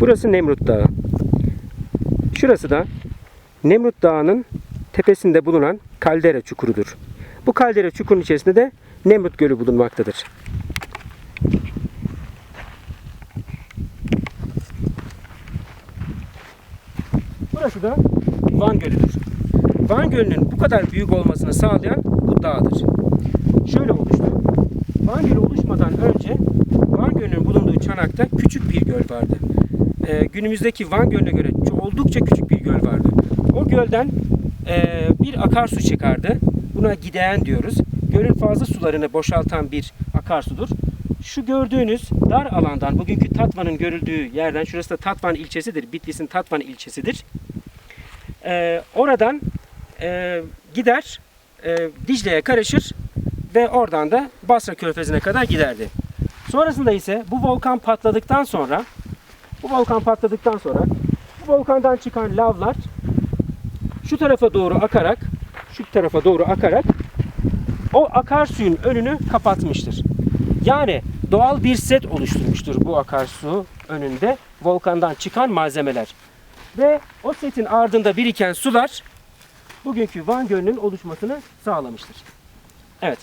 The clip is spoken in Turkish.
Burası Nemrut Dağı. Şurası da Nemrut Dağı'nın tepesinde bulunan kaldera çukurudur. Bu kaldera çukurun içerisinde de Nemrut Gölü bulunmaktadır. Burası da Van Gölü'dür. Van Gölü'nün bu kadar büyük olmasını sağlayan bu dağdır. Şöyle oluştu. Van Gölü oluşmadan önce Van Gölü'nün bulunduğu çanakta küçük bir göl vardı. Ee, günümüzdeki Van Gölü'ne göre oldukça küçük bir göl vardı. O gölden e, bir akarsu çıkardı. Buna gideğen diyoruz. Gölün fazla sularını boşaltan bir akarsudur. Şu gördüğünüz dar alandan bugünkü Tatvan'ın görüldüğü yerden şurası da Tatvan ilçesidir. Bitlis'in Tatvan ilçesidir. Ee, oradan e, gider e, Dicle'ye karışır ve oradan da Basra Körfezi'ne kadar giderdi. Sonrasında ise bu volkan patladıktan sonra bu volkan patladıktan sonra bu volkandan çıkan lavlar şu tarafa doğru akarak şu tarafa doğru akarak o akarsuyun önünü kapatmıştır. Yani doğal bir set oluşturmuştur bu akarsu önünde volkandan çıkan malzemeler. Ve o setin ardında biriken sular bugünkü Van Gölü'nün oluşmasını sağlamıştır. Evet.